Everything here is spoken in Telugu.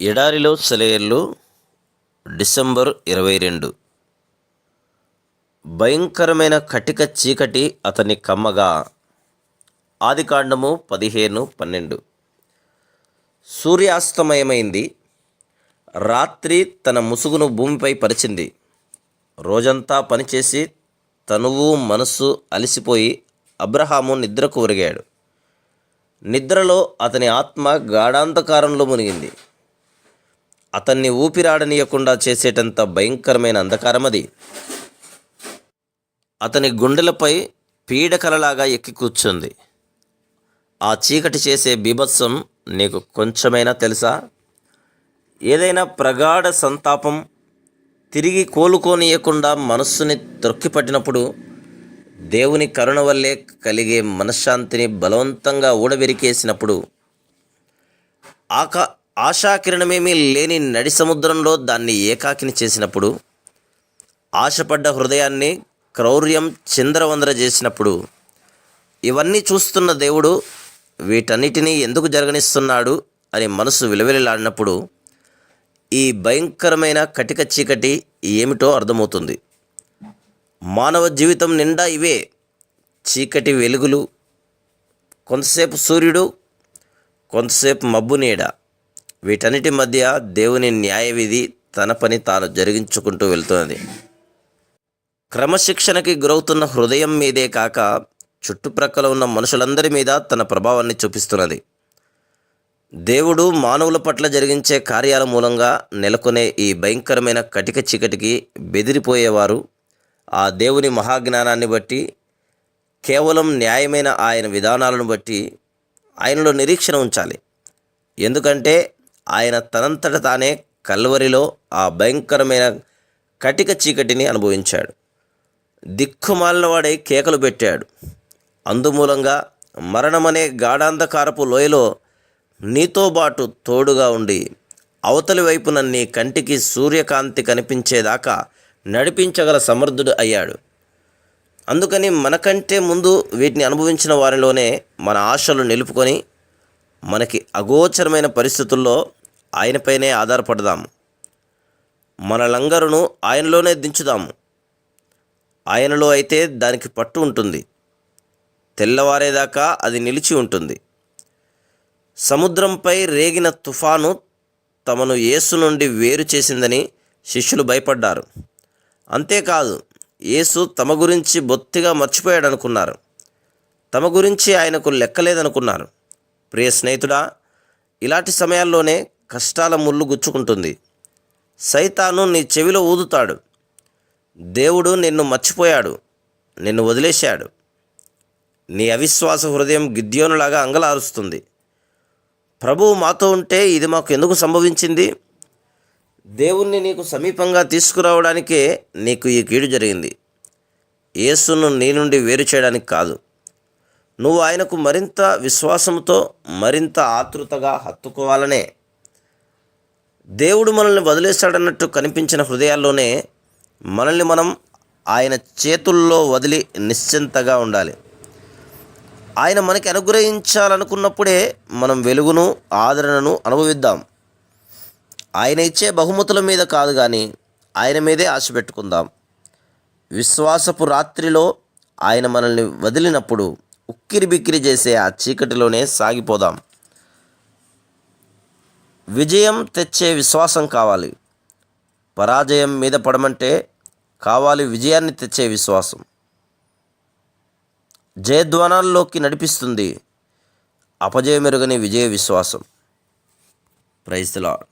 ఎడారిలో సెలయర్లు డిసెంబర్ ఇరవై రెండు. భయంకరమైన కటిక చీకటి అతని కమ్మగా. ఆదికాండము పదిహేను పన్నెండు. సూర్యాస్తమయమైంది. రాత్రి తన ముసుగును భూమిపై పరిచింది. రోజంతా పనిచేసి తనువు మనస్సు అలసిపోయి అబ్రహాము నిద్రకు ఒరిగాడు. నిద్రలో అతని ఆత్మ గాఢాంధకారంలో మునిగింది. అతన్ని ఊపిరాడనీయకుండా చేసేటంత భయంకరమైన అంధకారం అది. అతని గుండెలపై పీడకలలాగా ఎక్కి కూర్చుంది. ఆ చీకటి చేసే బీభత్సం నీకు కొంచెమైనా తెలుసా? ఏదైనా ప్రగాఢ సంతాపం తిరిగి కోలుకోనియకుండా మనస్సుని త్రొక్కిపట్టినప్పుడు దేవుని కరుణ వల్లే కలిగే మనశ్శాంతిని బలవంతంగా ఊడబెరికేసినప్పుడు ఆకా ఆశాకిరణమేమీ లేని నడి సముద్రంలో దాన్ని ఏకాకిని చేసినప్పుడు ఆశపడ్డ హృదయాన్ని క్రౌర్యం చిందరవందర చేసినప్పుడు ఇవన్నీ చూస్తున్న దేవుడు వీటన్నిటినీ ఎందుకు జరగనిస్తున్నాడు అని మనసు విలవిలలాడినప్పుడు ఈ భయంకరమైన కటిక చీకటి ఏమిటో అర్థమవుతుంది. మానవ జీవితం నిండా ఇవే చీకటి వెలుగులు కొంతసేపు సూర్యుడు కొంతసేపు మబ్బు నీడ. వీటన్నిటి మధ్య దేవుని న్యాయవిధి తన పని తాను జరిగించుకుంటూ వెళ్తున్నది. క్రమశిక్షణకి గురవుతున్న హృదయం మీదే కాక చుట్టుప్రక్కల ఉన్న మనుషులందరి మీద తన ప్రభావాన్ని చూపిస్తున్నది. దేవుడు మానవుల పట్ల జరిగించే కార్యాల మూలంగా నెలకొనే ఈ భయంకరమైన కటిక చీకటికి బెదిరిపోయేవారు. ఆ దేవుని మహాజ్ఞానాన్ని బట్టి కేవలం న్యాయమైన ఆయన విధానాలను బట్టి ఆయనలో నిరీక్షణ ఉంచాలి. ఎందుకంటే ఆయన తనంతట తానే కల్వరిలో ఆ భయంకరమైన కటిక చీకటిని అనుభవించాడు. దిక్కుమాలినవాడై కేకలు పెట్టాడు. అందుమూలంగా మరణమనే గాఢాంధకారపు లోయలో నీతో బాటు తోడుగా ఉండి అవతలి వైపున నీ కంటికి సూర్యకాంతి కనిపించేదాకా నడిపించగల సమర్థుడు అయ్యాడు. అందుకని మనకంటే ముందు వీటిని అనుభవించిన వారిలోనే మన ఆశలు నిలుపుకొని మనకి అగోచరమైన పరిస్థితుల్లో ఆయనపైనే ఆధారపడదాము. మన లంగరును ఆయనలోనే దించుదాము. ఆయనలో అయితే దానికి పట్టు ఉంటుంది. తెల్లవారేదాకా అది నిలిచి ఉంటుంది. సముద్రంపై రేగిన తుఫాను తమను యేసు నుండి వేరు చేసిందని శిష్యులు భయపడ్డారు. అంతేకాదు యేసు తమ గురించి బొత్తిగా మర్చిపోయాడనుకున్నారు. తమ గురించి ఆయనకు లెక్కలేదనుకున్నారు. ప్రియ స్నేహితుడా ఇలాంటి సమయాల్లోనే కష్టాల ముళ్ళు గుచ్చుకుంటుంది. సైతాను నీ చెవిలో ఊదుతాడు. దేవుడు నిన్ను మర్చిపోయాడు. నిన్ను వదిలేశాడు. నీ అవిశ్వాస హృదయం గిద్యోనులాగా అంగలారుస్తుంది. ప్రభువు మాతో ఉంటే ఇది మాకు ఎందుకు సంభవించింది? దేవుణ్ణి నీకు సమీపంగా తీసుకురావడానికే నీకు ఈ కీడు జరిగింది. యేసును నీ నుండి వేరు చేయడానికి కాదు. నువ్వు ఆయనకు మరింత విశ్వాసంతో మరింత ఆతృతగా హత్తుకోవాలనే దేవుడు మనల్ని వదిలేస్తాడన్నట్టు కనిపించిన హృదయాల్లోనే మనల్ని మనం ఆయన చేతుల్లో వదిలి నిశ్చింతగా ఉండాలి. ఆయన మనకి అనుగ్రహించాలనుకున్నప్పుడే మనం వెలుగును ఆదరణను అనుభవిద్దాం. ఆయన ఇచ్చే బహుమతుల మీద కాదు కానీ ఆయన మీదే ఆశ పెట్టుకుందాం. విశ్వాసపు రాత్రిలో ఆయన మనల్ని వదిలినప్పుడు ఉక్కిరి బిక్కిరి చేసే ఆ చీకటిలోనే సాగిపోదాం. విజయం తెచ్చే విశ్వాసం కావాలి. పరాజయం మీద పడమంటే కావాలి విజయాన్ని తెచ్చే విశ్వాసం. జయధ్వానాల్లోకి నడిపిస్తుంది అపజయమెరుగని విజయ విశ్వాసం. Praise lord.